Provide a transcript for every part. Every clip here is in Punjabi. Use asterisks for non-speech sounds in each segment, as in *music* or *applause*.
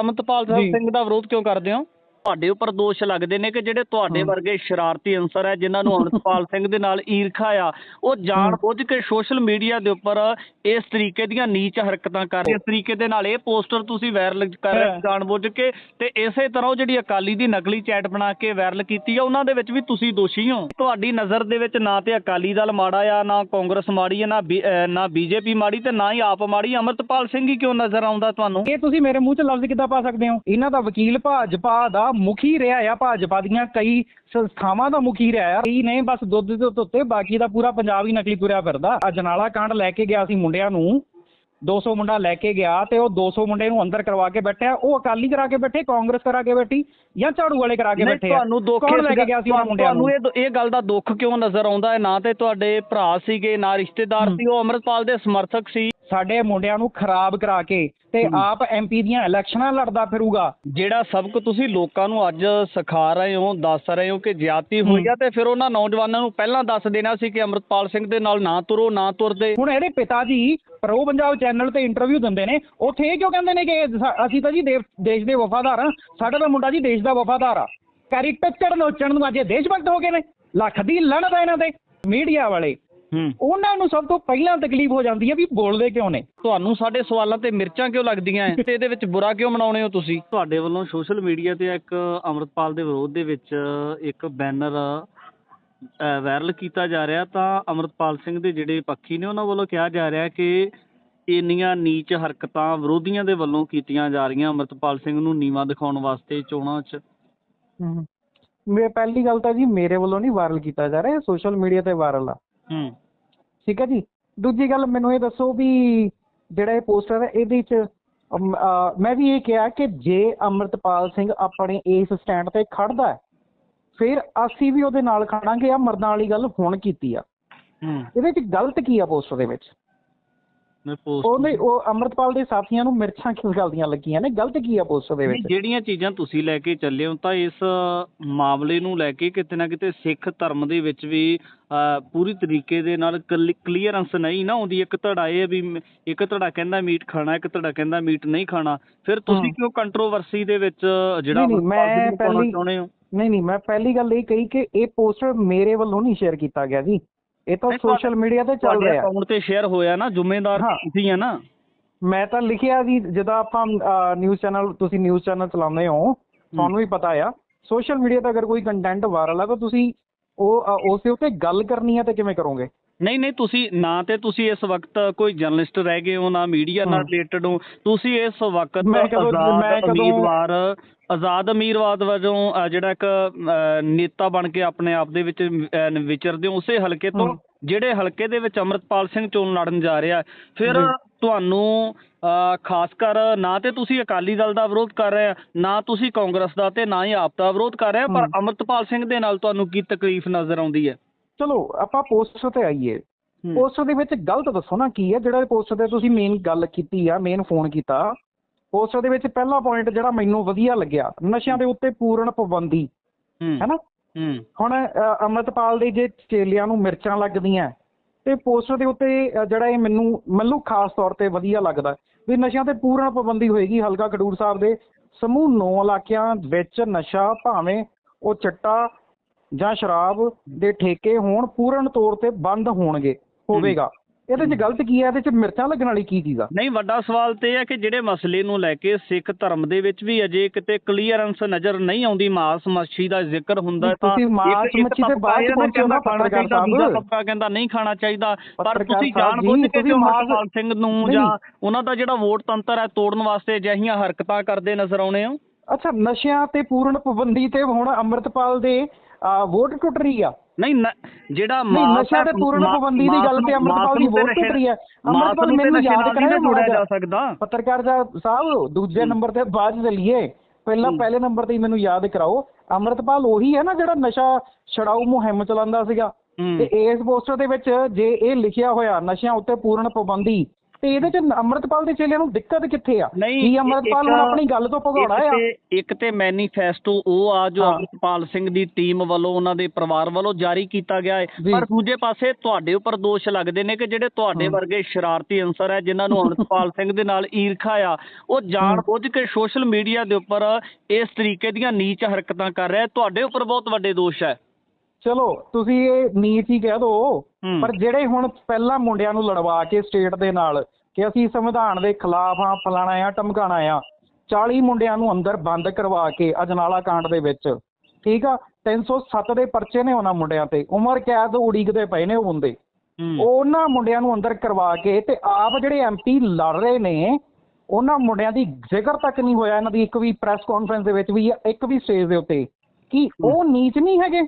ਅਮਰਤਪਾਲ ਜੀ। ਸਿੰਘ ਦਾ ਵਿਰੋਧ ਕਿਉਂ ਕਰਦੇ ਹੋ ਤੁਹਾਡੇ ਉੱਪਰ ਦੋਸ਼ ਲੱਗਦੇ ਨੇ ਕਿ ਜਿਹੜੇ ਤੁਹਾਡੇ। ਵਰਗੇ ਸ਼ਰਾਰਤੀ ਅੰਸਰ ਹੈ ਜਿਨ੍ਹਾਂ ਨੂੰ ਅਮਰਤਪਾਲ *laughs* ਸਿੰਘ ਦੇ ਨਾਲ ਈਰਖਾ ਆ ਉਹ ਜਾਣ ਬੁੱਝ ਕੇ ਸੋਸ਼ਲ ਮੀਡੀਆ ਦੇ ਉੱਪਰ ਇਸ ਤਰੀਕੇ ਦੀਆਂ ਨੀਚ ਹਰਕਤਾਂ ਕਰ ਰਹੇ ਇਸ ਤਰੀਕੇ ਦੇ ਨਾਲ ਇਹ ਪੋਸਟਰ ਤੁਸੀਂ ਵਾਇਰਲ ਕਰ ਰਹੇ। ਜਾਣ ਬੁੱਝ ਕੇ। ਤੇ ਇਸੇ ਤਰ੍ਹਾਂ ਉਹ ਜਿਹੜੀ ਅਕਾਲੀ ਦੀ ਨਕਲੀ ਚੈਟ ਬਣਾ ਕੇ ਵਾਇਰਲ ਕੀਤੀ ਆ ਉਹਨਾਂ ਦੇ ਵਿੱਚ ਵੀ ਤੁਸੀਂ ਦੋਸ਼ੀ ਹੋ। ਤੁਹਾਡੀ ਨਜ਼ਰ ਦੇ ਵਿੱਚ ਨਾ ਤੇ ਅਕਾਲੀ ਦਲ ਮਾੜਾ ਆ ਨਾ ਕਾਂਗਰਸ ਮਾੜੀ ਆ ਨਾ ਨਾ ਬੀਜੇਪੀ ਮਾੜੀ ਤੇ ਨਾ ਹੀ ਆਪ ਮਾੜੀ। ਅਮਰਤਪਾਲ ਸਿੰਘ ਹੀ ਕਿਉਂ ਨਜ਼ਰ ਆਉਂਦਾ ਤੁਹਾਨੂੰ? ਇਹ ਤੁਸੀਂ ਮੇਰੇ ਮੂੰਹ 'ਚ ਲਫ਼ਜ਼ ਕਿੱਦਾਂ ਪਾ ਸਕਦੇ ਹੋ? ਇਹਨਾਂ ਦਾ ਵਕੀਲ ਭਾਜਪਾ ਦਾ ਮੁਖੀ ਰਿਹਾ ਆ ਭਾਜਪਾ ਦੀਆਂ ਕਈ ਸੰਸਥਾਵਾਂ ਦਾ ਮੁਖੀ ਰਿਹਾ ਆ। ਕਈ ਨੇ ਬਸ ਦੁੱਧ ਦੇ ਉੱਤੇ ਬਾਕੀ ਦਾ ਪੂਰਾ ਪੰਜਾਬ ਹੀ ਨਕਲੀ ਤੁਰਿਆ ਫਿਰਦਾ। ਅਜਨਾਲਾ ਕਾਂਡ ਲੈ ਕੇ ਗਿਆ ਸੀ ਮੁੰਡਿਆਂ ਨੂੰ। 200 ਮੁੰਡਾ ਲੈ ਕੇ ਗਿਆ ਤੇ ਉਹ 200 ਮੁੰਡੇ ਨੂੰ ਅੰਦਰ ਕਰਵਾ ਕੇ ਬੈਠਿਆ। ਉਹ ਅਕਾਲੀ ਕਰਾ ਕੇ ਬੈਠੇ ਕਾਂਗਰਸ ਕਰਾ ਕੇ ਬੈਠੀ ਜਾਂ ਝਾੜੂ ਵਾਲੇ ਕਰਾ ਕੇ ਬੈਠੇ ਆ? ਤੁਹਾਨੂੰ ਦੁੱਖ ਕੌਣ ਲੈ ਕੇ ਗਿਆ ਸੀ ਉਹਨਾਂ ਮੁੰਡਿਆਂ ਨੂੰ? ਤੁਹਾਨੂੰ ਇਹ ਇਹ ਗੱਲ ਦਾ ਦੁੱਖ ਕਿਉਂ ਨਜ਼ਰ ਆਉਂਦਾ ਹੈ? ਨਾ ਤੇ ਤੁਹਾਡੇ ਭਰਾ ਸੀਗੇ ਨਾ ਰਿਸ਼ਤੇਦਾਰ। ਸੀ ਉਹ ਅਮਰਪਾਲ ਦੇ ਸਮਰਥਕ ਸੀ। ਸਾਡੇ ਮੁੰਡਿਆਂ ਨੂੰ ਖਰਾਬ ਕਰਾ ਕੇ ਤੇ। ਆਪ ਐਮਪੀ ਦੀਆਂ ਇਲੈਕਸ਼ਨਾਂ ਲੜਦਾ ਫਿਰੂਗਾ। ਜਿਹੜਾ ਸਬਕ ਤੁਸੀਂ ਲੋਕਾਂ ਨੂੰ ਅੱਜ ਸਿਖਾ ਰਹੇ ਹੋ ਦੱਸ ਰਹੇ ਹੋ ਕਿ ਜ਼ਿਆਦਤੀ ਹੋਈ। ਆ ਤੇ ਫਿਰ ਉਹਨਾਂ ਨੌਜਵਾਨਾਂ ਨੂੰ ਪਹਿਲਾਂ ਦੱਸ ਦੇਣਾ ਸੀ ਕਿ ਅਮਰਪਾਲ ਸਿੰਘ ਦੇ ਨਾਲ ਨਾ ਤੁਰੋ ਨਾ ਤੁਰਦੇ। ਹੁਣ ਇਹਦੇ ਪਿਤਾ ਜੀ ਪ੍ਰੋ ਪੰਜਾਬ ਚੈਨਲ ਤੇ ਇੰਟਰਵਿਊ ਦਿੰਦੇ ਨੇ। ਉੱਥੇ ਇਹ ਕਿਉਂ ਕਹਿੰਦੇ ਨੇ ਕਿ ਅਸੀਂ ਤਾਂ ਜੀ ਦੇਸ਼ ਦੇ ਵਫਾਦਾਰ ਹਾਂ। ਸਾਡਾ ਤਾਂ ਮੁੰਡਾ ਜੀ ਦੇਸ਼ ਦਾ ਵਫਾਦਾਰ ਆ। ਕੈਰੀਕੇਚਰ ਨੋਚਣ ਨੂੰ ਅੱਜ ਦੇਸ਼ ਭਗਤ ਹੋ ਗਏ ਨੇ। ਲੱਖ ਦੀ ਲੜਤ ਆ ਇਹਨਾਂ ਦੇ। ਮੀਡੀਆ ਵਾਲੇ। ਉਹਨਾਂ ਨੂੰ ਸਭ ਤੋਂ ਪਹਿਲਾਂ ਤਕਲੀਫ ਹੋ ਜਾਂਦੀ ਹੈ ਵੀ ਬੋਲਦੇ ਕਿਉਂ ਨੇ। ਤੁਹਾਨੂੰ ਸਾਡੇ ਸਵਾਲਾਂ ਤੇ ਮਿਰਚਾਂ ਕਿਉਂ ਲੱਗਦੀਆਂ ਐ? ਤੇ ਇਹਦੇ ਵਿੱਚ ਬੁਰਾ ਕਿਉਂ ਮਨਾਉਣੇ ਹੋ ਤੁਸੀਂ? ਤੁਹਾਡੇ ਵੱਲੋਂ ਸੋਸ਼ਲ ਮੀਡੀਆ ਤੇ ਇੱਕ ਅਮਰਤਪਾਲ ਦੇ ਵਿਰੋਧ ਦੇ ਵਿੱਚ ਇੱਕ ਬੈਨਰ ਵਾਇਰਲ ਕੀਤਾ ਜਾ ਰਿਹਾ। ਤਾਂ ਅਮਰਤਪਾਲ ਸਿੰਘ ਦੇ ਜਿਹੜੇ ਪੱਖੀ ਨੇ ਉਹਨਾਂ ਵੱਲੋਂ ਕਿਹਾ ਜਾ ਰਿਹਾ ਕਿ ਇੰਨੀਆਂ ਨੀਚ ਹਰਕਤਾਂ ਵਿਰੋਧੀਆਂ ਦੇ ਵੱਲੋਂ ਕੀਤੀਆਂ ਜਾ ਰਹੀਆਂ। ਅਮਰਤਪਾਲ ਸਿੰਘ ਨੂੰ ਨੀਵਾ ਦਿਖਾਉਣ ਵਾਸਤੇ ਚੋਣਾਂ 'ਚ। ਮੇਰੇ ਪਹਿਲੀ ਗੱਲ ਤਾਂ ਜੀ ਮੇਰੇ ਵੱਲੋਂ ਨਹੀਂ ਵਾਇਰਲ ਕੀਤਾ ਜਾ ਰਿਹਾ ਸੋਸ਼ਲ ਮੀਡੀਆ ਤੇ ਵਾਇਰਲ ਆ। ਹੂੰ। ਠੀਕ ਹੈ ਜੀ। ਦੂਜੀ ਗੱਲ ਮੈਨੂੰ ਇਹ ਦੱਸੋ ਵੀ ਜਿਹੜਾ ਇਹ ਪੋਸਟਰ ਹੈ ਇਹਦੇ ਚ ਅਮ, ਅਹ, ਮੈਂ ਵੀ ਇਹ ਕਿਹਾ ਕਿ ਜੇ ਅਮਰਤਪਾਲ ਸਿੰਘ ਆਪਣੇ ਇਸ ਸਟੈਂਡ ਤੇ ਖੜਦਾ ਹੈ ਫਿਰ ਅਸੀਂ ਵੀ ਉਹਦੇ ਨਾਲ ਖੜਾਂਗੇ। ਆ ਮਰਦਾਂ ਵਾਲੀ ਗੱਲ ਹੁਣ ਕੀਤੀ ਆ। ਹੂੰ। ਇਹਦੇ ਚ ਗਲਤ ਕੀ ਆ ਪੋਸਟਰ ਦੇ ਵਿੱਚ? Post- ਉਹਨੇ ਉਹ ਅਮਰਤਪਾਲ ਦੇ ਸਾਥੀਆਂ ਨੂੰ ਮਿਰਚਾਂ ਕਿਉਂ ਗਲਦੀਆਂ ਲੱਗੀਆਂ ਨੇ? ਗਲਤ ਕੀ ਆ ਪੋਸਟਰ ਦੇ ਨਹੀਂ, ਵਿੱਚ ਜਿਹੜੀਆਂ ਚੀਜ਼ਾਂ ਤੁਸੀਂ ਲੈ ਕੇ ਚੱਲੇ ਹੋ ਤਾਂ ਇਸ ਮਾਮਲੇ ਨੂੰ ਲੈ ਕੇ ਕਿਤੇ ਨਾ ਕਿਤੇ ਸਿੱਖ ਧਰਮ ਦੇ ਵਿੱਚ ਵੀ ਪੂਰੀ ਤਰੀਕੇ ਦੇ ਨਾਲ ਕਲੀਅਰੈਂਸ ਨਹੀਂ ਨਾ ਆਉਂਦੀ। ਇੱਕ ਧੜਾ ਇਹ ਵੀ ਇੱਕ ਧੜਾ ਕਹਿੰਦਾ ਮੀਟ ਖਾਣਾ ਇੱਕ ਧੜਾ ਕਹਿੰਦਾ ਮੀਟ ਨਹੀਂ ਖਾਣਾ। ਫਿਰ ਤੁਸੀਂ। ਕਿਉਂ ਕੰਟਰੋਵਰਸੀ ਦੇ ਵਿੱਚ ਜਿਹੜਾ ਨਹੀਂ, ਨਹੀਂ, ਮੈਂ ਪਹਿਲੀ- ਚਾਹੁੰਦੇ ਹੋ? ਨਹੀਂ ਨਹੀਂ ਮੈਂ ਪਹਿਲੀ ਗੱਲ ਇਹ ਕਹੀ ਕਿ ਇਹ ਪੋਸਟਰ ਮੇਰੇ ਵੱਲੋਂ ਨਹੀਂ ਸ਼ੇਅਰ ਕੀਤਾ ਗਿਆ ਜੀ। ਇਹ ਤਾਂ ਸੋਸ਼ਲ ਮੀਡੀਆ ਤੇ ਚੱਲ ਰਿਹਾ। ਅਕਾਊਂਟ ਤੇ ਸ਼ੇਅਰ ਹੋਇਆ ਨਾ ਜ਼ਿੰਮੇਦਾਰ। ਤੁਸੀਂ ਆ ਨਾ। ਮੈਂ ਤਾਂ ਲਿਖਿਆ ਜੀ ਜਦੋਂ ਆਪਾਂ ਨਿਊਜ਼ ਚੈਨਲ ਤੁਸੀਂ ਨਿਊਜ਼ ਚੈਨਲ ਚਲਾਉਂਦੇ ਹੋ ਤੁਹਾਨੂੰ ਵੀ ਪਤਾ ਆ। ਸੋਸ਼ਲ ਮੀਡੀਆ ਤੇ ਅਗਰ ਕੋਈ ਕੰਟੈਂਟ ਵਾਇਰਲ ਆ ਤਾਂ ਤੁਸੀਂ ਉਹ ਉਸ ਦੇ ਉੱਤੇ ਗੱਲ ਕਰਨੀ ਆ ਤੇ ਕਿਵੇਂ ਕਰੋਗੇ? ਨਹੀਂ ਨਹੀਂ ਤੁਸੀਂ ਨਾ ਤੇ ਤੁਸੀਂ ਇਸ ਵਕਤ ਕੋਈ ਜਰਨਲਿਸਟ ਰਹਿ ਗਏ ਹੋ ਨਾ ਮੀਡੀਆ ਨਾਲ। ਰਿਲੇਟਡ ਹੋ ਤੁਸੀਂ ਇਸ ਵਕਤ ਮੈਂ ਕਦੋਂ- ਆਜ਼ਾਦ ਮੈਂ ਕਦੋਂ- ਉਮੀਦਵਾਰ ਆਜ਼ਾਦ ਉਮੀਦਵਾਰ ਵਜੋਂ ਜਿਹੜਾ ਇੱਕ ਨੇਤਾ ਬਣ ਕੇ ਆਪਣੇ ਆਪ ਦੇ ਵਿੱਚ ਵਿਚਰਦੇ ਹੋ ਉਸੇ ਹਲਕੇ ਤੋਂ। ਜਿਹੜੇ ਹਲਕੇ ਦੇ ਵਿੱਚ ਅਮਰਤਪਾਲ ਸਿੰਘ ਚੋਣ ਲੜਨ ਜਾ ਰਿਹਾ। ਫਿਰ। ਤੁਹਾਨੂੰ ਖਾਸ ਕਰ ਨਾ ਤੇ ਤੁਸੀਂ ਅਕਾਲੀ ਦਲ ਦਾ ਵਿਰੋਧ ਕਰ ਰਹੇ ਆ ਨਾ ਤੁਸੀਂ ਕਾਂਗਰਸ ਦਾ ਤੇ ਨਾ ਹੀ ਆਪ ਦਾ ਵਿਰੋਧ ਕਰ ਰਹੇ ਆ, ਪਰ। ਅਮਰਤਪਾਲ ਸਿੰਘ ਦੇ ਨਾਲ ਤੁਹਾਨੂੰ ਕੀ ਤਕਲੀਫ ਨਜ਼ਰ ਆਉਂਦੀ ਹੈ ਚਲੋ ਆਪਾਂ ਪੋਸਟਰ ਤੇ ਆਈਏ। ਹੂੰ। ਪੋਸਟਰ ਦੇ ਵਿੱਚ ਗਲਤ ਦੱਸੋ ਨਾ ਕੀ ਹੈ ਜਿਹੜਾ ਪੋਸਟਰ ਤੇ ਤੁਸੀਂ ਮੇਨ ਗੱਲ ਕੀਤੀ ਆ ਮੇਨ ਫੋਨ ਕੀਤਾ। ਪੋਸਟਰ ਦੇ ਵਿੱਚ ਪਹਿਲਾ ਪੁਆਇੰਟ ਜਿਹੜਾ ਮੈਨੂੰ ਵਧੀਆ ਲੱਗਿਆ ਨਸ਼ਿਆਂ ਦੇ ਉੱਤੇ ਪੂਰਨ ਪਾਬੰਦੀ। ਹੂੰ। ਹੈਨਾ ਹੁਣ ਅੰਮ੍ਰਿਤਪਾਲ ਦੇ ਜੇ ਚੇਲਿਆਂ ਨੂੰ ਮਿਰਚਾਂ ਲੱਗਦੀਆਂ ਤੇ ਪੋਸਟਰ ਦੇ ਉੱਤੇ ਜਿਹੜਾ ਇਹ ਮੈਨੂੰ ਮੈਨੂੰ ਖਾਸ ਤੌਰ ਤੇ ਵਧੀਆ ਲੱਗਦਾ ਵੀ ਨਸ਼ਿਆਂ ਤੇ ਪੂਰਨ ਪਾਬੰਦੀ ਹੋਏਗੀ ਹਲਕਾ ਖਡੂਰ ਸਾਹਿਬ ਦੇ। ਸਮੂਹ 9 ਇਲਾਕਿਆਂ ਵਿੱਚ ਨਸ਼ਾ ਭਾਵੇਂ ਉਹ ਚਿੱਟਾ ਜਾਂ ਸ਼ਰਾਬ ਦੇ ਠੇਕੇ ਹੋਣ ਪੂਰਨ ਤੌਰ ਤੇ ਬੰਦ ਹੋਣਗੇ ਹੋਵੇਗਾ। ਇਹਦੇ 'ਚ ਗਲਤ ਕੀ ਹੈ? ਇਹਦੇ 'ਚ ਮਿਰਚਾਂ ਲੱਗਣ ਵਾਲੀ ਕੀ ਚੀਜ਼ ਆ? ਨਹੀਂ ਵੱਡਾ ਸਵਾਲ ਤੇ ਇਹ ਹੈ ਕਿ ਜਿਹੜੇ ਮਸਲੇ ਨੂੰ ਲੈ ਕੇ ਸਿੱਖ ਧਰਮ ਦੇ ਵਿੱਚ ਵੀ ਅਜੇ ਕਿਤੇ ਕਲੀਅਰੈਂਸ ਨਜ਼ਰ ਨਹੀਂ ਆਉਂਦੀ ਮਾਸ ਮੱਛੀ ਦਾ ਜ਼ਿਕਰ ਹੁੰਦਾ ਤਾਂ ਤੁਸੀਂ ਮਾਸ ਮੱਛੀ ਦੇ ਬਾਅਦ ਇਹ ਨਾ ਪਹੁੰਚੇ ਹੋ ਕਹਿੰਦਾ ਨਾ ਖਾਣਾ ਚਾਹੀਦਾ, ਦੂਜਾ। ਤਬਕਾ ਕਹਿੰਦਾ ਨਹੀਂ ਖਾਣਾ ਚਾਹੀਦਾ। ਪਰ ਤੁਸੀਂ ਜਾਣ ਬੁੱਝ ਕੇ ਜੋ ਮਾਸ- ਸਿੰਘ ਨੂੰ ਜਾਂ ਉਹਨਾਂ ਦਾ ਜਿਹੜਾ ਵੋਟ ਤੰਤਰ ਹੈ ਤੋੜਨ ਵਾਸਤੇ ਅਜਿਹੀਆਂ ਹਰਕਤਾਂ ਕਰਦੇ ਨਜ਼ਰ ਆਉਣੇ ਹੋ? ਅੱਛਾ ਨਸ਼ਿਆਂ ਤੇ ਪੂਰਨ ਪਾਬੰਦੀ ਤੇ ਹੁਣ ਅੰਮ੍ਰਿਤਪਾਲ ਦੇ ਵੋਟ ਟੁੱਟ ਰਹੀ ਆ ਨਹੀਂ ਜਿਹੜਾ ਨਸ਼ਿਆਂ ਤੇ ਪੂਰਨ ਪਾਬੰਦੀ ਦੀ ਗੱਲ ਤੇ ਅੰਮ੍ਰਿਤਪਾਲ ਦੀ ਵੋਟ ਟੁੱਟ ਰਹੀ ਹੈ ਅੰਮ੍ਰਿਤਪਾਲ ਮੈਨੂੰ ਨਸ਼ੇ ਯਾਦ ਕਰਾਇਆ ਜੋੜਿਆ ਮਾੜਾ ਜਾ। ਸਕਦਾ ਪੱਤਰਕਾਰ ਸਾਹਿਬ ਦੂਜੇ। ਨੰਬਰ ਤੇ ਬਾਅਦ ਚੱਲੀਏ ਪਹਿਲਾਂ। ਪਹਿਲੇ ਨੰਬਰ ਤੇ ਮੈਨੂੰ ਯਾਦ ਕਰਾਓ ਅੰਮ੍ਰਿਤਪਾਲ ਉਹੀ ਹੈ ਨਾ ਜਿਹੜਾ ਨਸ਼ਾ ਛਡਾਊ ਮੁਹਿੰਮ ਚਲਾਉਂਦਾ ਸੀਗਾ। ਤੇ ਇਸ ਪੋਸਟਰ ਦੇ ਵਿੱਚ ਜੇ ਇਹ ਲਿਖਿਆ ਹੋਇਆ ਨਸ਼ਿਆਂ ਉੱਤੇ ਪੂਰਨ ਪਾਬੰਦੀ ਤੇ ਇਹਦੇ ਚ ਅੰਮ੍ਰਿਤਪਾਲ ਦੇ ਚੇਲਿਆਂ ਨੂੰ ਦਿੱਕਤ ਕਿੱਥੇ ਆ ਨਹੀਂ, ਕੀ ਅੰਮ੍ਰਿਤਪਾਲ ਇੱਕ- ਨੂੰ ਆਪਣੀ ਗੱਲ ਤੋਂ ਭਗਾਉਣਾ ਇੱਕ ਆ ਤੇ ਇੱਕ ਤੇ ਮੈਨੀਫੈਸਟੋ ਉਹ ਆ ਜੋ ਹਾਂ। ਸਿੰਘ ਦੀ ਟੀਮ ਵੱਲੋਂ ਉਹਨਾਂ ਦੇ ਪਰਿਵਾਰ ਵੱਲੋਂ ਜਾਰੀ ਕੀਤਾ ਗਿਆ ਹੈ ਜੀ। ਪਰ ਦੂਜੇ ਪਾਸੇ ਤੁਹਾਡੇ ਉੱਪਰ ਦੋਸ਼ ਲੱਗਦੇ ਨੇ ਕਿ ਜਿਹੜੇ ਤੁਹਾਡੇ। ਵਰਗੇ ਸ਼ਰਾਰਤੀ ਅਨਸਰ ਹੈ ਜਿਨ੍ਹਾਂ ਨੂੰ ਅਮਰਪਾਲ ਸਿੰਘ ਦੇ ਨਾਲ ਈਰਖਾ ਆ ਉਹ ਜਾਣ ਬੁੱਝ ਕੇ ਸੋਸ਼ਲ ਮੀਡੀਆ ਦੇ ਉੱਪਰ ਇਸ ਤਰੀਕੇ ਦੀਆਂ ਨੀਚ ਹਰਕਤਾਂ ਕਰ ਰਿਹਾ ਤੁਹਾਡੇ ਉੱਪਰ ਬਹੁਤ ਵੱਡੇ ਦੋਸ਼ ਹੈ ਚਲੋ ਤੁਸੀਂ ਇਹ ਨੀਚ ਹੀ ਕਹਿ ਦੋ। ਪਰ ਜਿਹੜੇ ਹੁਣ ਪਹਿਲਾਂ ਮੁੰਡਿਆਂ ਨੂੰ ਲੜਵਾ ਕੇ ਸਟੇਟ ਦੇ ਨਾਲ ਕਿ ਅਸੀਂ ਸੰਵਿਧਾਨ ਦੇ ਖਿਲਾਫ ਆ ਫਲਾਣਾ ਆ ਟਮਕਾਣਾ ਆ 40 ਮੁੰਡਿਆਂ ਨੂੰ ਅੰਦਰ ਬੰਦ ਕਰਵਾ ਕੇ ਅਜਨਾਲਾ ਕਾਂਡ ਦੇ ਵਿੱਚ ਠੀਕ ਆ? 307 ਦੇ ਪਰਚੇ ਨੇ ਉਹਨਾਂ ਮੁੰਡਿਆਂ ਤੇ ਉਮਰ ਕੈਦ ਉਡੀਕਦੇ ਪਏ ਨੇ ਉਹ ਬੰਦੇ ਉਹਨਾਂ ਮੁੰਡਿਆਂ ਨੂੰ ਅੰਦਰ ਕਰਵਾ ਕੇ ਤੇ ਆਪ ਜਿਹੜੇ ਐਮਪੀ ਲੜ ਰਹੇ ਨੇ ਉਹਨਾਂ ਮੁੰਡਿਆਂ ਦੀ ਜ਼ਿਕਰ ਤੱਕ ਨਹੀਂ ਹੋਇਆ ਇਹਨਾਂ ਦੀ ਇੱਕ ਵੀ ਪ੍ਰੈਸ ਕਾਨਫਰੰਸ ਦੇ ਵਿੱਚ ਵੀ ਇੱਕ ਵੀ ਸਟੇਜ ਦੇ ਉੱਤੇ। ਕੀ ਉਹ ਨੀਚ ਨਹੀਂ ਹੈਗੇ?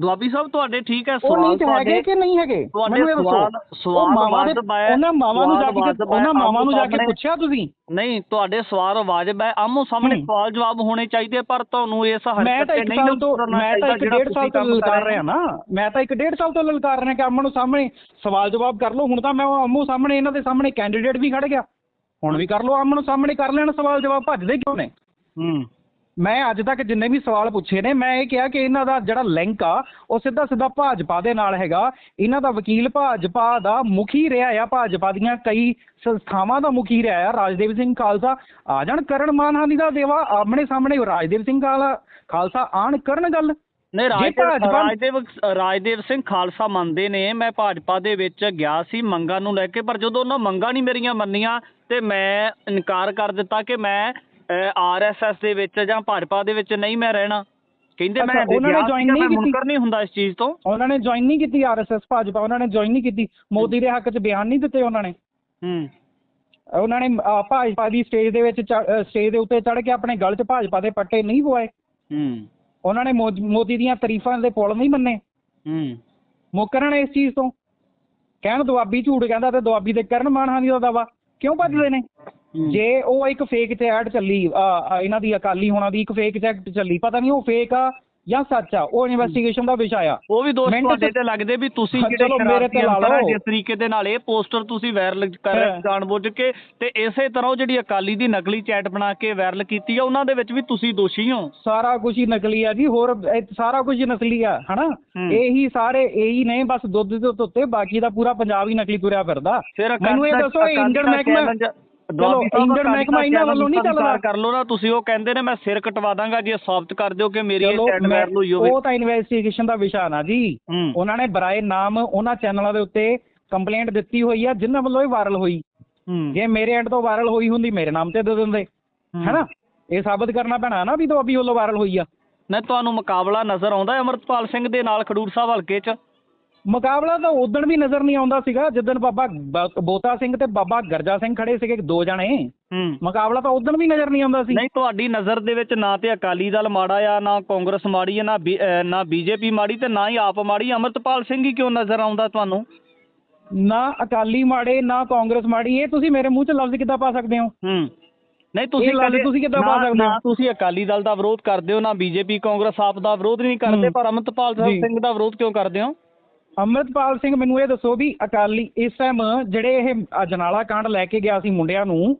ਦੁਆਬੀ ਸਾਹਿਬ ਤੁਹਾਡੇ ਠੀਕ ਹੈ? ਉਹ ਸਵਾਲ ਨੀਚ ਹੈਗੇ ਕਿ ਨਹੀਂ ਹੈਗੇ? ਤੁਹਾਡੇ ਮੈਨੂੰ ਇਹ ਸਵਾਲ- ਦੱਸੋ ਸਵਾਲ ਉਹ ਮਾਵਾਂ ਦੇ ਵਾਜਬ ਹੈ, ਉਹਨਾਂ ਮਾਵਾਂ ਨੂੰ ਜਾ ਸਵਾਲ ਕੇ ਵਾਜਬ ਹੈ, ਉਹਨਾਂ ਮਾਵਾਂ ਨੂੰ ਜਾ ਕੇ ਪੁੱਛਿਆ ਤੁਸੀਂ? ਨਹੀਂ ਤੁਹਾਡੇ ਸਵਾਲ ਵਾਜਬ ਹੈ। ਆਮੋ ਸਾਹਮਣੇ ਹੂੰ। ਸਵਾਲ ਜਵਾਬ ਹੋਣੇ ਚਾਹੀਦੇ ਪਰ ਤੁਹਾਨੂੰ ਇਸ ਹਰਕਤ ਮੈਂ ਤਾਂ ਤੇ ਇੱਕ ਨਹੀਂ ਸਾਲ ਤੋਂ ਉਤਰਨਾ ਮੈਂ ਤਾਂ ਚਾਹੀਦਾ ਇੱਕ ਜਿਹੜਾ ਡੇਢ ਸਾਲ ਤੁਸੀਂ ਤੋਂ ਕੰਮ ਲਲਕਾਰ ਰਹੇ ਨਾ। ਮੈਂ ਤਾਂ ਇੱਕ ਡੇਢ ਸਾਲ ਤੋਂ ਲਲਕਾਰ ਰਿਹਾ ਕਿ ਅਮਨ ਨੂੰ ਸਾਹਮਣੇ ਸਵਾਲ ਜਵਾਬ ਕਰ ਲਓ। ਹੁਣ ਤਾਂ ਮੈਂ ਆਮੋ ਸਾਹਮਣੇ ਇਹਨਾਂ ਦੇ ਸਾਹਮਣੇ ਕੈਂਡੀਡੇਟ ਵੀ ਖੜ ਗਿਆ। ਹੁਣ ਵੀ ਕਰ ਲਓ ਅਮਨ ਨੂੰ ਸਾਹਮਣੇ ਕਰ ਲੈਣ ਸਵਾਲ ਜਵਾਬ ਭੱਜਦੇ ਕਿਉਂ ਨੇ? ਹੂੰ। ਮੈਂ ਅੱਜ ਤੱਕ ਜਿੰਨੇ ਵੀ ਸਵਾਲ ਪੁੱਛੇ ਨੇ ਮੈਂ ਇਹ ਕਿਹਾ ਕਿ ਇਹਨਾਂ ਦਾ ਜਿਹੜਾ ਲਿੰਕ ਆ ਉਹ ਸਿੱਧਾ ਸਿੱਧਾ ਭਾਜਪਾ ਦੇ ਨਾਲ ਹੈਗਾ। ਇਹਨਾਂ ਦਾ ਵਕੀਲ ਭਾਜਪਾ ਦਾ ਮੁਖੀ ਰਿਹਾ ਆ ਭਾਜਪਾ ਦੀਆਂ ਕਈ ਸੰਸਥਾਵਾਂ ਦਾ ਮੁਖੀ ਰਿਹਾ ਆ ਰਾਜਦੇਵ ਸਿੰਘ ਖਾਲਸਾ। ਆ ਜਾਣ ਕਰਨ ਮਾਨਹਾਨੀ ਦਾ ਦੇਵਾ ਆਮਣੇ ਸਾਹਮਣੇ ਰਾਜਦੇਵ ਸਿੰਘ ਖਾਲ- ਖਾਲਸਾ ਆਣ ਕਰਨ ਗੱਲ। ਨਹੀਂ ਰਾਜਦੇਵ ਰਾਜਦੇਵ ਰਾਜਦੇਵ ਸਿੰਘ ਖਾਲਸਾ ਮੰਨਦੇ ਨੇ ਮੈਂ ਭਾਜਪਾ ਦੇ ਵਿੱਚ ਗਿਆ ਸੀ ਮੰਗਾਂ ਨੂੰ ਲੈ ਕੇ ਪਰ ਜਦੋਂ ਉਹਨਾਂ ਮੰਗਾਂ ਨਹੀਂ ਮੇਰੀਆਂ ਮੰਨੀਆਂ ਤੇ ਮੈਂ ਇਨਕਾਰ ਕਰ ਦਿੱਤਾ ਕਿ ਮੈਂ ਆਰਐਸਐਸ ਦੇ ਵਿੱਚ ਜਾਂ ਭਾਜਪਾ ਦੇ ਵਿੱਚ ਨਹੀਂ ਮੈਂ ਰਹਿਣਾ। ਕਹਿੰਦੇ ਮੈਂ ਉਹਨਾਂ ਨੇ ਹਾਂ, ਨਹੀਂ ਕੀਤੀ? ਮੁਨਕਰ ਨਹੀਂ ਹੁੰਦਾ ਇਸ ਚੀਜ਼ ਤੋਂ। ਉਹਨਾਂ ਨੇ ਜੁਆਇਨ ਨਹੀਂ ਕੀਤੀ ਆਰਐਸਐਸ ਭਾਜਪਾ ਉਹਨਾਂ ਨੇ ਜੁਆਇਨ ਨਹੀਂ ਕੀਤੀ। ਮੋਦੀ ਦੇ ਹੱਕ 'ਚ ਬਿਆਨ ਨਹੀਂ ਦਿੱਤੇ ਉਹਨਾਂ ਨੇ। ਹੂੰ। ਉਹਨਾਂ ਨੇ ਭਾਜਪਾ ਦੀ ਸਟੇਜ ਦੇ ਵਿੱਚ ਸਟੇਜ ਦੇ ਉੱਤੇ ਚੜ੍ਹ ਕੇ ਆਪਣੇ ਗਲ 'ਚ ਭਾਜਪਾ ਦੇ ਪੱਟੇ ਨਹੀਂ ਪਵਾਏ। ਹੂੰ। ਉਹਨਾਂ ਨੇ ਮੋਦ- ਦੀਆਂ ਤਾਰੀਫਾਂ ਦੇ ਪੁੱਲ ਨਹੀਂ ਮੰਨੇ। ਹੂੰ। ਮੁੱਕਰਨ ਇਸ ਚੀਜ਼ ਤੋਂ। ਕਹਿਣ ਦੁਆਬੀ ਝੂਠ ਕਹਿੰਦਾ ਤੇ ਦੁਆਬੀ ਦੇ ਕਰਨ ਮਾਨਹਾਨੀ ਦਾ ਦਾਵਾ ਕਿਉਂ ਭੱਜਦੇ ਨੇ। ਜੇ ਉਹ ਇੱਕ ਫੇਕ ਚ ਐਡ ਚੱਲੀ ਇਹਨਾਂ ਦੀ ਅਕਾਲੀ ਹੋਣਾ ਦੀ ਇੱਕ ਫੇਕ ਚ ਚੱਲੀ ਪਤਾ ਨਹੀਂ ਉਹ ਫੇਕ ਆ ਜਾਂ ਸੱਚ ਆ ਉਹ ਇਨਵੈਸਟੀਗੇਸ਼ਨ ਦਾ ਵਿਸ਼ਾ ਆ ਉਹ ਵੀ ਦੋਸਤ ਤੁਹਾਡੇ ਤੇ ਲੱਗਦੇ ਵੀ ਤੁਸੀਂ ਜਿਹੜੇ ਮੇਰੇ ਤੇ ਲਾ ਲਓ। ਜਿਸ ਤਰੀਕੇ ਦੇ ਨਾਲ ਇਹ ਪੋਸਟਰ ਤੁਸੀਂ ਵਾਇਰਲ ਕਰ ਰਹੇ। ਜਾਣਬੁੱਝ ਕੇ ਤੇ ਇਸੇ ਤਰ੍ਹਾਂ ਉਹ ਜਿਹੜੀ ਅਕਾਲੀ ਦੀ ਨਕਲੀ ਚੈਟ ਬਣਾ ਕੇ ਵਾਇਰਲ ਕੀਤੀ ਆ ਉਹਨਾਂ ਦੇ ਵਿੱਚ ਵੀ ਤੁਸੀਂ ਦੋਸ਼ੀ ਹੋ ਸਾਰਾ ਕੁਝ ਹੀ ਨਕਲੀ ਆ ਜੀ ਹੋਰ ਸਾਰਾ ਕੁਝ ਹੀ ਨਕਲੀ ਆ ਹਨਾ। ਇਹੀ ਸਾਰੇ ਇਹੀ ਨੇ ਬਸ ਦੁੱਧ ਦੇ ਉੱਤੇ ਬਾਕੀ ਦਾ ਪੂਰਾ ਪੰਜਾਬ ਹੀ ਨਕਲੀ ਤੁਰਿਆ ਫਿਰਦਾ ਫਿਰ ਮੈਨੂੰ ਇਹ ਦੱਸੋ ਇਹ ਇੰਜਣ ਮਹਿਕਮਾ ਚਲੋ ਇੰਜਣ ਮਹਿਕਮਾ ਇਹਨਾਂ ਵੱਲੋਂ ਨਹੀਂ ਚੱਲਦਾ। ਕਰ ਲਓ ਨਾ ਤੁਸੀਂ ਉਹ ਕਹਿੰਦੇ ਨੇ ਮੈਂ ਸਿਰ ਕਟਵਾ ਦਾਂਗਾ ਜੇ ਸਾਬਤ ਕਰ ਦਿਓ ਕਿ ਮੇਰੀ ਇਹ ਵਾਇਰਲ ਹੋਈ ਹੋਵੇ। ਉਹ ਤਾਂ ਇਨਵੈਸਟੀਗੇਸ਼ਨ ਦਾ ਵਿਸ਼ਾ ਨਾ ਜੀ। ਹੂੰ। ਉਹਨਾਂ ਨੇ ਬਰਾਏ ਨਾਮ ਉਹਨਾਂ ਚੈਨਲਾਂ ਦੇ ਉੱਤੇ ਕੰਪਲੇਂਟ ਦਿੱਤੀ ਹੋਈ ਆ ਜਿਨ੍ਹਾਂ ਵੱਲੋਂ ਇਹ ਵਾਇਰਲ ਹੋਈ। ਜੇ ਮੇਰੇ ਐਂਡ ਤੋਂ ਵਾਇਰਲ ਹੋਈ ਹੁੰਦੀ ਮੇਰੇ ਨਾਮ ਤੇ ਦੇ ਦਿੰਦੇ। ਹੈਨਾ? ਇਹ ਸਾਬਤ ਕਰਨਾ ਪੈਣਾ ਨਾ ਵੀ ਦੁਆਬੀ ਵੱਲੋਂ ਵਾਇਰਲ ਹੋਈ ਆ। ਨਾ ਤੁਹਾਨੂੰ ਮੁਕਾਬਲਾ ਨਜ਼ਰ ਆਉਂਦਾ ਅਮਰਤਪਾਲ ਸਿੰਘ ਦੇ ਨਾਲ ਖਡੂਰ ਸਾਹਿਬ ਹਲਕੇ 'ਚ? ਮੁਕਾਬਲਾ ਤਾਂ ਉਦੋਂ ਵੀ ਨਜ਼ਰ ਨਹੀਂ ਆਉਂਦਾ ਸੀਗਾ ਜਿੱਦਣ ਬਾਬਾ ਬ- ਬੋਤਾ ਸਿੰਘ ਤੇ ਬਾਬਾ ਗਰਜਾ ਸਿੰਘ ਖੜੇ ਸੀਗੇ ਦੋ ਜਣੇ। ਹੂੰ। ਮੁਕਾਬਲਾ ਤਾਂ ਉਦੋਂ ਵੀ ਨਜ਼ਰ ਨਹੀਂ ਆਉਂਦਾ ਸੀ। ਨਹੀਂ ਤੁਹਾਡੀ ਨਜ਼ਰ ਦੇ ਵਿੱਚ ਨਾ ਤੇ ਅਕਾਲੀ ਦਲ ਮਾੜਾ ਆ ਨਾ ਕਾਂਗਰਸ ਮਾੜੀ ਆ ਨਾ ਬੀ- ਅਹ ਨਾ ਬੀਜੇਪੀ ਮਾੜੀ ਤੇ ਨਾ ਹੀ ਆਪ ਮਾੜੀ। ਅਮਰਤਪਾਲ ਸਿੰਘ ਹੀ ਕਿਉਂ ਨਜ਼ਰ ਆਉਂਦਾ ਤੁਹਾਨੂੰ? ਨਾ ਅਕਾਲੀ ਮਾੜੇ ਨਾ ਕਾਂਗਰਸ ਮਾੜੀ। ਇਹ ਤੁਸੀਂ ਮੇਰੇ ਮੂੰਹ 'ਚ ਲਫ਼ਜ਼ ਕਿੱਦਾਂ ਪਾ ਸਕਦੇ ਹੋ? ਹੂੰ। ਨਹੀਂ ਤੁਸੀਂ ਲਫ਼ਜ਼ ਕਦੇ- ਤੁਸੀਂ ਕਿੱਦਾਂ ਨਾ- ਪਾ ਸਕਦੇ ਹੋ? ਨਾ ਤੁਸੀਂ ਅਕਾਲੀ ਦਲ ਦਾ ਵਿਰੋਧ ਕਰਦੇ ਹੋ ਨਾ ਬੀਜੇਪੀ ਕਾਂਗਰਸ ਆਪ ਦਾ ਵਿਰੋਧ ਨਹੀਂ ਕਰਦੇ ਹੂੰ। ਪਰ ਅਮਰਤਪਾਲ ਜੀ। ਸਿੰਘ ਦਾ ਵਿਰੋਧ ਕਿਉਂ ਕਰਦੇ ਹੋ? ਅੰਮ੍ਰਿਤਪਾਲ ਸਿੰਘ ਮੈਨੂੰ ਇਹ ਦੱਸੋ ਵੀ ਅਕਾਲੀ ਇਸ ਟਾਈਮ ਜਿਹੜੇ ਇਹ ਅਜਨਾਲਾ ਕਾਂਡ ਲੈ ਕੇ ਗਿਆ ਸੀ ਮੁੰਡਿਆਂ ਨੂੰ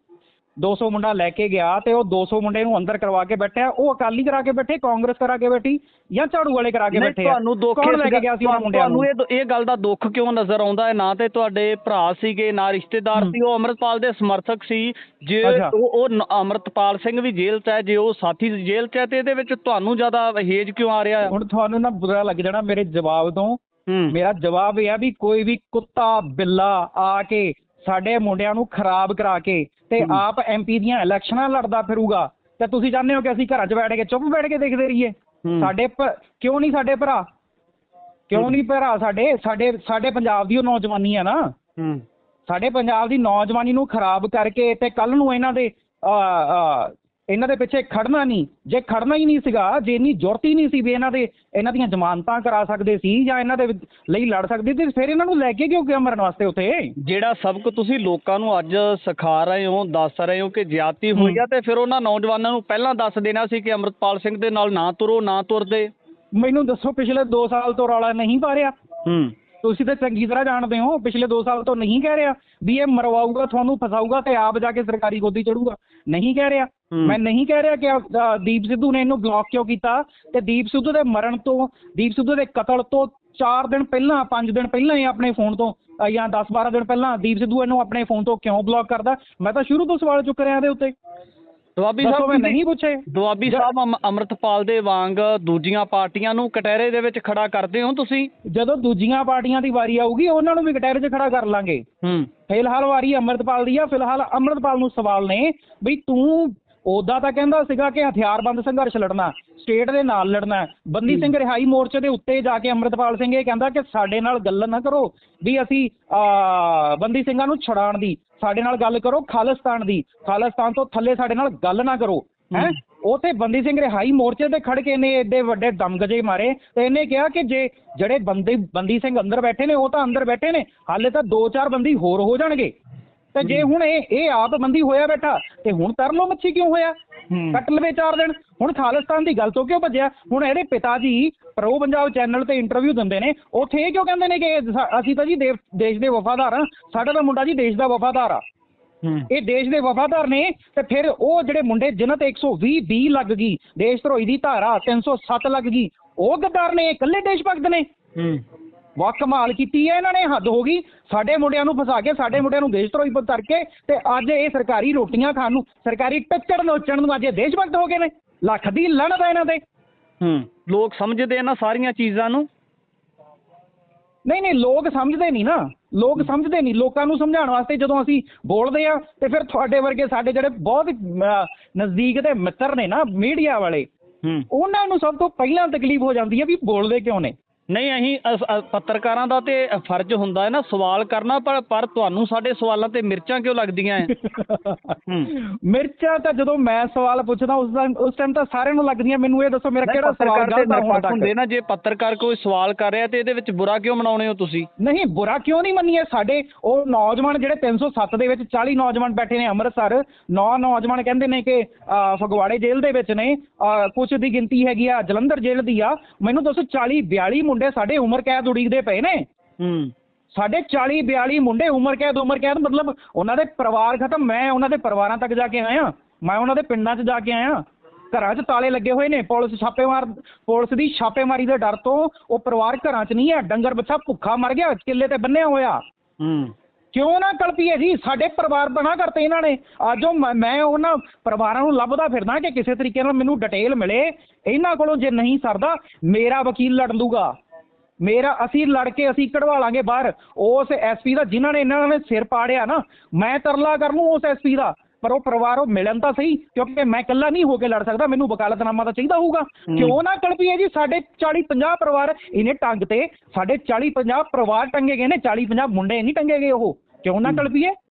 200 ਮੁੰਡਾ ਲੈ ਕੇ ਗਿਆ ਤੇ ਉਹ 200 ਮੁੰਡੇ ਨੂੰ ਅੰਦਰ ਕਰਵਾ ਕੇ ਬੈਠਿਆ ਉਹ ਅਕਾਲੀ ਕਰਾ ਕੇ ਬੈਠੇ ਕਾਂਗਰਸ ਕਰਾ ਕੇ ਬੈਠੀ ਜਾਂ ਝਾੜੂ ਵਾਲੇ ਕਰਾ ਕੇ ਬੈਠੇ? ਤੁਹਾਨੂੰ ਦੁੱਖ ਕੌਣ ਲੈ ਕੇ ਗਿਆ ਸੀ ਉਹਨਾਂ ਮੁੰਡਿਆਂ ਨੂੰ ਤੁਹਾਨੂੰ ਇਹ ਇਹ ਗੱਲ ਦਾ ਦੁੱਖ ਕਿਉਂ ਨਜ਼ਰ ਆਉਂਦਾ ਹੈ ਨਾ ਤੇ ਤੁਹਾਡੇ ਭਰਾ ਸੀਗੇ ਨਾ ਰਿਸ਼ਤੇਦਾਰ। ਸੀ ਉਹ ਅਮਰਤਪਾਲ ਦੇ ਸਮਰਥਕ ਸੀ ਜੇ। ਉਹ ਅਮਰਤਪਾਲ ਸਿੰਘ ਵੀ ਜੇਲ੍ਹ 'ਚ ਹੈ ਜੇ ਉਹ ਸਾਥੀ ਜੇਲ੍ਹ 'ਚ ਹੈ ਤੇ ਇਹਦੇ ਵਿੱਚ ਤੁਹਾਨੂੰ ਜ਼ਿਆਦਾ ਹੇਜ ਕਿਉਂ ਆ ਰਿਹਾ ਹੈ ਹੁਣ ਤੁਹਾਨੂੰ ਨਾ ਬੁਰਾ ਲੱਗ ਜਾਣਾ ਮੇਰੇ ਜਵਾਬ ਤੋਂ ਮੇਰਾ ਜਵਾਬ ਇਹ ਆ ਵੀ ਕੋਈ ਵੀ ਕੁੱਤਾ ਬਿੱਲਾ ਆ ਕੇ ਸਾਡੇ ਮੁੰਡਿਆਂ ਨੂੰ ਖਰਾਬ ਕਰਾ ਕੇ ਤੇ। ਆਪ ਐਮਪੀ ਦੀਆਂ ਇਲੈਕਸ਼ਨਾਂ ਲੜਦਾ ਫਿਰੂਗਾ। ਤੇ ਤੁਸੀਂ ਚਾਹੁੰਦੇ ਹੋ ਕਿ ਅਸੀਂ ਘਰਾਂ 'ਚ ਬੈਠ ਕੇ ਚੁੱਪ ਬੈਠ ਕੇ ਦੇਖਦੇ ਰਹੀਏ। ਸਾਡੇ ਕਿਉਂ ਨਹੀਂ ਸਾਡੇ ਭਰਾ? ਕਿਉਂ ਨਹੀਂ ਭਰਾ ਸਾਡੇ? ਸਾਡੇ ਸਾਡੇ ਪੰਜਾਬ ਦੀ ਉਹ ਨੌਜਵਾਨੀ ਆ ਨਾ। ਸਾਡੇ ਪੰਜਾਬ ਦੀ ਨੌਜਵਾਨੀ ਨੂੰ ਖਰਾਬ ਕਰਕੇ ਤੇ ਕੱਲ ਨੂੰ ਇਹਨਾਂ ਦੇ ਇਹਨਾਂ ਦੇ ਪਿੱਛੇ ਖੜਨਾ ਨਹੀਂ। ਜੇ ਖੜਨਾ ਹੀ ਨਹੀਂ ਸੀਗਾ ਜੇ ਇੰਨੀ ਜ਼ਰੂਰਤ ਹੀ ਨਹੀਂ ਸੀ ਵੀ ਇਹਨਾਂ ਦੇ ਇਹਨਾਂ ਦੀਆਂ ਜ਼ਮਾਨਤਾਂ ਕਰਾ ਸਕਦੇ ਸੀ ਜਾਂ ਇਹਨਾਂ ਦੇ ਲਈ ਲੜ ਸਕਦੇ ਤੇ ਫਿਰ ਇਹਨਾਂ ਨੂੰ ਲੈ ਕੇ ਕਿਉਂ ਗਿਆ ਮਰਨ ਵਾਸਤੇ ਉੱਥੇ? ਜਿਹੜਾ ਸਬਕ ਤੁਸੀਂ ਲੋਕਾਂ ਨੂੰ ਅੱਜ ਸਿਖਾ ਰਹੇ ਹੋ ਦੱਸ ਰਹੇ ਹੋ ਕਿ ਜ਼ਿਆਦਤੀ ਹੋਈ ਆ ਤੇ ਫਿਰ ਉਹਨਾਂ ਨੌਜਵਾਨਾਂ ਨੂੰ ਪਹਿਲਾਂ ਦੱਸ ਦੇਣਾ ਸੀ ਕਿ ਅਮਰਤਪਾਲ ਸਿੰਘ ਦੇ ਨਾਲ ਨਾ ਤੁਰੋ ਨਾ ਤੁਰਦੇ। ਮੈਨੂੰ ਦੱਸੋ ਪਿਛਲੇ 2 ਸਾਲ ਤੋਂ ਰੌਲਾ ਨਹੀਂ ਪਾ ਰਿਹਾ। ਹੂੰ। ਤੁਸੀਂ ਤਾਂ ਚੰਗੀ ਤਰ੍ਹਾਂ ਜਾਣਦੇ ਹੋ ਪਿਛਲੇ 2 ਸਾਲ ਤੋਂ ਨਹੀਂ ਕਹਿ ਰਿਹਾ ਵੀ ਇਹ ਮਰਵਾਊਗਾ ਤੁਹਾਨੂੰ ਫਸਾਊਗਾ ਤੇ ਆਪ ਜਾ ਕੇ ਸਰਕਾਰੀ ਗੋਦੀ ਚੜੂਗਾ। ਨਹੀਂ ਕਹਿ ਰਿਹਾ। ਮੈਂ ਨਹੀਂ ਕਹਿ ਰਿਹਾ ਕਿ ਦੀਪ ਸਿੱਧੂ ਨੇ ਇਹਨੂੰ ਬਲੌਕ ਕਿਉਂ ਕੀਤਾ ਤੇ ਦੀਪ ਸਿੱਧੂ ਦੇ ਮਰਨ ਤੋਂ ਦੀਪ ਸਿੱਧੂ ਦੇ ਕਤਲ ਤੋਂ 4 ਦਿਨ ਪਹਿਲਾਂ 5 ਦਿਨ ਪਹਿਲਾਂ ਹੀ ਆਪਣੇ ਫੋਨ ਤੋਂ ਜਾਂ 10 12 ਦਿਨ ਪਹਿਲਾਂ ਦੀਪ ਸਿੱਧੂ ਇਹਨੂੰ ਆਪਣੇ ਫੋਨ ਤੋਂ ਕਿਉਂ ਬਲੌਕ ਕਰਦਾ? ਮੈਂ ਤਾਂ ਸ਼ੁਰੂ ਤੋਂ ਸਵਾਲ ਚੁੱਕ ਰਿਹਾ ਇਹਦੇ ਉੱਤੇ। ਦੁਆਬੀ ਸਾਹਿਬ ਮੈਂ ਨਹੀਂ ਪੁੱਛੇ। ਦੁਆਬੀ ਸਾਹਿਬ ਅਮ- ਅੰਮ੍ਰਿਤਪਾਲ ਦੇ ਵਾਂਗ ਦੂਜੀਆਂ ਪਾਰਟੀਆਂ ਨੂੰ ਕਟਹਿਰੇ ਦੇ ਵਿੱਚ ਖੜਾ ਕਰਦੇ ਹੋ ਤੁਸੀਂ? ਜਦੋਂ ਦੂਜੀਆਂ ਪਾਰਟੀਆਂ ਦੀ ਵਾਰੀ ਆਊਗੀ ਉਹਨਾਂ ਨੂੰ ਵੀ ਕਟਹਿਰੇ 'ਚ ਖੜਾ ਕਰ ਲਾਂਗੇ। ਹੂੰ। ਫਿਲਹਾਲ ਵਾਰੀ ਅੰਮ੍ਰਿਤਪਾਲ ਦੀ ਆ ਫਿਲਹਾਲ ਅੰਮ੍ਰਿਤਪਾਲ ਨੂੰ ਸਵਾਲ ਨੇ ਵੀ ਤੂੰ ਉਹਦਾ ਤਾਂ ਕਹਿੰਦਾ ਸੀਗਾ ਕਿ ਹਥਿਆਰਬੰਦ ਸੰਘਰਸ਼ ਲੜਨਾ ਸਟੇਟ ਦੇ ਨਾਲ ਲੜਨਾ। ਬੰਦੀ ਸਿੰਘ ਰਿਹਾਈ ਮੋਰਚੇ ਦੇ ਉੱਤੇ ਜਾ ਕੇ ਅੰਮ੍ਰਿਤਪਾਲ ਸਿੰਘ ਇਹ ਕਹਿੰਦਾ ਕਿ ਸਾਡੇ ਨਾਲ ਗੱਲ ਨਾ ਕਰੋ ਵੀ ਅਸੀਂ ਆ ਬੰਦੀ ਸਿੰਘਾਂ ਨੂੰ ਛੁਡਾਉਣ ਦੀ ਸਾਡੇ ਨਾਲ ਗੱਲ ਕਰੋ ਖਾਲਿਸਤਾਨ ਦੀ ਖਾਲਿਸਤਾਨ ਤੋਂ ਥੱਲੇ ਸਾਡੇ ਨਾਲ ਗੱਲ ਨਾ ਕਰੋ ਹੈ? ਉਥੇ ਬੰਦੀ ਸਿੰਘ ਰਿਹਾਈ ਮੋਰਚੇ ਤੇ ਖੜ ਕੇ ਨੇ ਏਡੇ ਵੱਡੇ ਦਮਗਜੇ ਮਾਰੇ ਤੇ ਇਹਨੇ ਕਿਹਾ ਕਿ ਜੇ ਜਿਹੜੇ ਬੰਦੀ ਬੰਦੀ ਸਿੰਘ ਅੰਦਰ ਬੈਠੇ ਨੇ ਉਹ ਤਾਂ ਅੰਦਰ ਬੈਠੇ ਨੇ ਹਾਲੇ ਤਾਂ ਦੋ ਚਾਰ ਬੰਦੀ ਹੋਰ ਹੋ ਜਾਣਗੇ। ਤੇ ਜੇ ਹੁਣ ਇਹ ਇਹ ਆਪ ਬੰਦੀ ਹੋਇਆ ਬੈਠਾ ਤੇ ਹੁਣ ਤਰ ਲੋ ਮੱਛੀ ਕਿਉਂ ਹੋਇਆ। ਕੱਟ ਲਵੇ ਚਾਰ ਦਿਨ। ਹੁਣ ਖਾਲਿਸਤਾਨ ਦੀ ਗੱਲ ਤੋਂ ਕਿਉਂ ਭੱਜਿਆ? ਹੁਣ ਇਹਦੇ ਪਿਤਾ ਜੀ ਪ੍ਰੋ ਪੰਜਾਬ ਚੈਨਲ ਤੇ ਇੰਟਰਵਿਊ ਦਿੰਦੇ ਨੇ। ਉੱਥੇ ਇਹ ਕਿਉਂ ਕਹਿੰਦੇ ਨੇ ਕਿ ਅਸੀਂ ਤਾਂ ਜੀ ਦੇਸ਼ ਦੇ ਵਫਾਦਾਰ ਹਾਂ। ਸਾਡਾ ਤਾਂ ਮੁੰਡਾ ਜੀ ਦੇਸ਼ ਦਾ ਵਫਾਦਾਰ ਆ। ਇਹ ਦੇਸ਼ ਦੇ ਵਫਾਦਾਰ ਨੇ ਤੇ ਫਿਰ ਉਹ ਜਿਹੜੇ ਮੁੰਡੇ ਜਿਨ੍ਹਾਂ ਤੇ 120 ਬੀ ਲੱਗ ਗਈ ਦੇਸ਼ ਧਰੋਹੀ ਦੀ ਧਾਰਾ 307 ਲੱਗ ਗਈ ਉਹ ਗੱਦਾਰ ਨੇ ਇਕੱਲੇ ਦੇਸ਼ ਭਗਤ ਨੇ। ਵਾਹ ਕਮਾਲ ਕੀਤੀ ਹੈ ਇਹਨਾਂ ਨੇ ਹੱਦ ਹੋ ਗਈ। ਸਾਡੇ ਮੁੰਡਿਆਂ ਨੂੰ ਫਸਾ ਕੇ ਸਾਡੇ ਮੁੰਡਿਆਂ ਨੂੰ ਦੇਸ਼ ਧਰੋਹੀ ਕਰ ਕੇ ਤੇ ਅੱਜ ਇਹ ਸਰਕਾਰੀ ਰੋਟੀਆਂ ਖਾਣ ਨੂੰ ਸਰਕਾਰੀ ਟੱਚੜ ਨੋਚਣ ਨੂੰ ਅੱਜ ਇਹ ਦੇਸ਼ ਭਗਤ ਹੋ ਗਏ ਨੇ। ਲੱਖ ਦੀ ਲੜਨ ਦਾ ਇਹਨਾਂ ਤੇ ਹੂੰ ਲੋਕ ਸਮਝਦੇ ਇਹਨਾਂ ਸਾਰੀਆਂ ਚੀਜ਼ਾਂ ਨੂੰ। ਨਹੀਂ ਨਹੀਂ ਲੋਕ ਸਮਝਦੇ ਨਹੀਂ ਨਾ। ਲੋਕ ਸਮਝਦੇ ਨਹੀਂ। ਲੋਕਾਂ ਨੂੰ ਸਮਝਾਉਣ ਵਾਸਤੇ ਜਦੋਂ ਅਸੀਂ ਬੋਲਦੇ ਆ ਤੇ ਫਿਰ ਤੁਹਾਡੇ ਵਰਗੇ ਸਾਡੇ ਜਿਹੜੇ ਬਹੁਤ ਨਜ਼ਦੀਕ ਦੇ ਮਿੱਤਰ ਨੇ ਨਾ ਮੀਡੀਆ ਵਾਲੇ ਹੂੰ। ਉਹਨਾਂ ਨੂੰ ਸਭ ਤੋਂ ਪਹਿਲਾਂ ਤਕਲੀਫ ਹੋ ਜਾਂਦੀ ਹੈ ਵੀ ਬੋਲਦੇ ਕਿਉਂ ਨੇ? ਨਹੀਂ ਅਸੀਂ ਅਸ- ਅ- ਪੱਤਰਕਾਰਾਂ ਦਾ ਤੇ ਫਰਜ਼ ਹੁੰਦਾ ਹੈ ਨਾ ਸਵਾਲ ਕਰਨਾ ਪਰ ਪਰ ਤੁਹਾਨੂੰ ਸਾਡੇ ਸਵਾਲਾਂ ਤੇ ਮਿਰਚਾਂ ਕਿਉਂ ਲੱਗਦੀਆਂ ਹੂੰ। ਮਿਰਚਾਂ ਤਾਂ ਜਦੋਂ ਮੈਂ ਸਵਾਲ ਪੁੱਛਦਾ ਉਸ ਟਾਈਮ ਉਸ ਟਾਈਮ ਤਾਂ ਸਾਰਿਆਂ ਨੂੰ ਲੱਗਦੀਆਂ ਮੈਨੂੰ ਇਹ ਦੱਸੋ ਮੇਰਾ ਕਿਹੜਾ ਸਵਾਲ ਗਲਤ ਆ ਹੁਣ ਹੁੰਦੇ ਤੱਕ? ਨਾ ਜੇ ਪੱਤਰਕਾਰ ਕੋਈ ਸਵਾਲ ਕਰ ਰਿਹਾ ਤੇ ਇਹਦੇ ਵਿੱਚ ਬੁਰਾ ਕਿਉਂ ਮਨਾਉਣੇ ਹੋ ਤੁਸੀਂ? ਨਹੀਂ ਬੁਰਾ ਕਿਉਂ ਨਹੀਂ ਮੰਨੀਏ? ਸਾਡੇ ਉਹ ਨੌਜਵਾਨ ਜਿਹੜੇ 307 ਦੇ ਵਿੱਚ 40 ਨੌਜਵਾਨ ਬੈਠੇ ਨੇ ਅੰਮ੍ਰਿਤਸਰ ਨੌ ਨੌਜਵਾਨ ਕਹਿੰਦੇ ਨੇ ਕਿ ਅਹ, ਫਗਵਾੜੇ ਜੇਲ੍ਹ ਦੇ ਵਿੱਚ ਨੇ ਅਹ, ਕੁਛ ਦੀ ਗਿਣਤੀ ਹੈਗੀ ਆ ਜਲੰਧਰ ਜੇਲ੍ਹ ਦੀ ਆ। ਮੈਨੂੰ ਦੱਸੋ 40 42 ਮੁੰਡੇ ਸਾਡੇ ਉਮਰ ਕੈਦ ਉਡੀਕਦੇ ਪਏ ਨੇ। ਹੂੰ। ਸਾਡੇ 40 42 ਮੁੰਡੇ ਉਮਰ ਕੈਦ ਉਮਰ ਕੈਦ ਮਤਲਬ ਉਹਨਾਂ ਦੇ ਪਰਿਵਾਰ ਖਤਮ। ਮੈਂ ਉਹਨਾਂ ਦੇ ਪਰਿਵਾਰਾਂ ਤੱਕ ਜਾ ਕੇ ਆਇਆ। ਮੈਂ ਉਹਨਾਂ ਦੇ ਪਿੰਡਾਂ 'ਚ ਜਾ ਕੇ ਆਇਆ। ਘਰਾਂ 'ਚ ਤਾਲੇ ਲੱਗੇ ਹੋਏ ਨੇ। ਪੁਲਿਸ ਛਾਪੇਮਾਰ ਪੁਲਿਸ ਦੀ ਛਾਪੇਮਾਰੀ ਦੇ ਡਰ ਤੋਂ ਉਹ ਪਰਿਵਾਰ ਘਰਾਂ 'ਚ ਨਹੀਂ ਹੈ। ਡੰਗਰ ਬੱਚਾ ਭੁੱਖਾ ਮਰ ਗਿਆ ਕਿੱਲੇ ਤੇ ਬੰਨਿਆ ਹੋਇਆ। ਹੂੰ। ਕਿਉਂ ਨਾ ਕਲਪੀਏ ਜੀ? ਸਾਡੇ ਪਰਿਵਾਰ ਬਣਾ ਕਰਤੇ ਇਹਨਾਂ ਨੇ। ਅੱਜ ਉਹ ਮੈਂ- ਮੈਂ ਉਹਨਾਂ ਪਰਿਵਾਰਾਂ ਨੂੰ ਲੱਭਦਾ ਫਿਰਦਾ ਕਿ ਕਿਸੇ ਤਰੀਕੇ ਨਾਲ ਮੈਨੂੰ ਡਿਟੇਲ ਮਿਲੇ। ਇਹਨਾਂ ਕੋਲੋਂ ਜੇ ਨਹੀਂ ਸਰਦਾ ਮੇਰਾ ਵਕੀਲ ਲੜ ਲੂਗਾ। ਮੇਰਾ ਅਸੀਂ ਲੜ ਕੇ ਅਸੀਂ ਕਢਵਾ ਲਾਂਗੇ ਬਾਹਰ। ਉਸ ਐਸਪੀ ਦਾ ਜਿਨ੍ਹਾਂ ਨੇ ਇਹਨਾਂ ਨੇ ਸਿਰ ਪਾੜਿਆ ਨਾ ਮੈਂ ਤਰਲਾ ਕਰ ਲੂੰ ਉਸ ਐਸਪੀ ਦਾ। ਪਰ ਉਹ ਪਰਿਵਾਰ ਉਹ ਮਿਲਣ ਤਾਂ ਸਹੀ ਕਿਉਂਕਿ ਮੈਂ ਇਕੱਲਾ ਨਹੀਂ ਹੋ ਕੇ ਲੜ ਸਕਦਾ ਮੈਨੂੰ ਵਕਾਲਤਨਾਮਾ ਤਾਂ ਚਾਹੀਦਾ ਹੋਊਗਾ। ਕਿਉਂ ਨਾ ਕਲਪੀਏ ਜੀ ਸਾਡੇ 40 50 ਪਰਿਵਾਰ ਇਹਨੇ ਟੰਗ ਤੇ ਸਾਡੇ 40 50 ਪਰਿਵਾਰ ਟੰਗੇ ਗਏ ਨੇ 40 50 ਮੁੰਡੇ ਨਹੀਂ ਟੰਗੇ ਗਏ ਉਹ। ਕਿਉਂ ਨਾ ਕਲਪੀਏ?